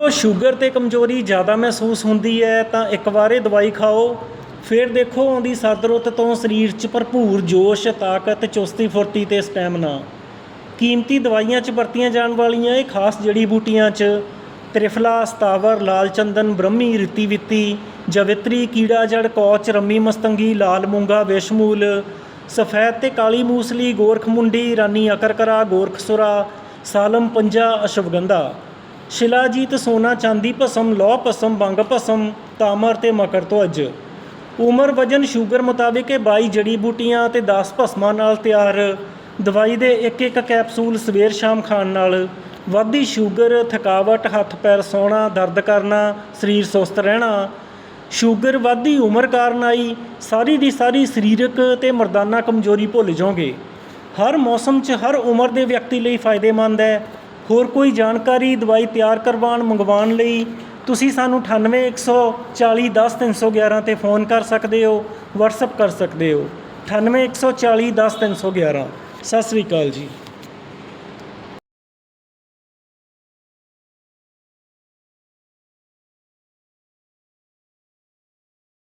ਉਹ ਸ਼ੂਗਰ ਤੇ ਕਮਜ਼ੋਰੀ ਜ਼ਿਆਦਾ ਮਹਿਸੂਸ ਹੁੰਦੀ ਹੈ ਤਾਂ ਇੱਕ ਵਾਰੇ ਦਵਾਈ ਖਾਓ, ਫਿਰ ਦੇਖੋ ਆਉਂਦੀ ਸਰਦ ਰੁੱਤ ਤੋਂ ਸਰੀਰ 'ਚ ਭਰਪੂਰ ਜੋਸ਼, ਤਾਕਤ, ਚੁਸਤੀ, ਫੁਰਤੀ ਤੇ ਸਟੈਮਿਨਾ। ਕੀਮਤੀ ਦਵਾਈਆਂ 'ਚ ਵਰਤੀਆਂ ਜਾਣ ਵਾਲੀਆਂ ਇਹ ਖਾਸ ਜੜੀ ਬੂਟੀਆਂ 'ਚ ਤ੍ਰਿਫਲਾ, ਸਤਾਵਰ, ਲਾਲ ਚੰਦਨ, ਬ੍ਰਹਮੀ, ਰਿਤੀ ਵਿੱਤੀ, ਜਵਿਤਰੀ, ਕੀੜਾ ਜੜ, ਕੌਚ, ਰੰਮੀ ਮਸਤੰਗੀ, ਲਾਲ ਮੂੰਗਾ ਵਿਸ਼ਮੂਲ ਸਫੈਦ ਤੇ ਕਾਲੀ ਮੂਸਲੀ, ਗੋਰਖ ਮੁੰਡੀ, ਰਾਨੀ ਅਕਰਕਰਾ ਗੋਰਖਸੁਰਾ ਸਾਲਮ, ਪੰਜਾ, ਅਸ਼ਵਗੰਧਾ। ਸ਼ਿਲਾਜੀਤ ਸੋਨਾ ਚਾਂਦੀ ਭਸਮ, ਲੋਹ ਭਸਮ ਬੰਗ ਭਸਮ, ਤਾਮਰ ਤੇ ਮਕਰ ਧਵਜ ਉਮਰ, ਵਜਨ, ਸ਼ੂਗਰ ਮੁਤਾਬਿਕ ਇਹ 22 ਜੜੀ ਬੂਟੀਆਂ ਤੇ 10 ਭਸਮਾਂ ਨਾਲ ਤਿਆਰ। ਦਵਾਈ ਦੇ ਇੱਕ ਇੱਕ ਕੈਪਸੂਲ ਸਵੇਰ ਸ਼ਾਮ ਖਾਣ ਨਾਲ ਵੱਧਦੀ ਸ਼ੂਗਰ, ਥਕਾਵਟ, ਹੱਥ ਪੈਰ ਸੌਣਾ, ਦਰਦ ਕਰਨਾ, ਸਰੀਰ ਸੁਸਤ ਰਹਿਣਾ। ਸ਼ੂਗਰ ਵੱਧਦੀ ਉਮਰ ਕਾਰਨ ਆਈ, ਸਾਰੀ ਦੀ ਸਾਰੀ ਸਰੀਰਕ ਤੇ ਮਰਦਾਨਾ ਕਮਜ਼ੋਰੀ ਭੁੱਲ ਜਾਓਗੇ। ਹਰ ਮੌਸਮ 'ਚ ਹਰ ਉਮਰ ਦੇ ਵਿਅਕਤੀ ਲਈ ਫਾਇਦੇਮੰਦ ਹੈ। ਹੋਰ ਕੋਈ ਜਾਣਕਾਰੀ, ਦਵਾਈ ਤਿਆਰ ਕਰਵਾਉਣ, ਮੰਗਵਾਉਣ ਲਈ ਤੁਸੀਂ ਸਾਨੂੰ 98 140 10 311 ਤੇ ਫੋਨ ਕਰ ਸਕਦੇ ਹੋ, WhatsApp ਕਰ ਸਕਦੇ ਹੋ। 98 140 10 311 ਸਤਿ ਸ੍ਰੀ ਅਕਾਲ ਜੀ।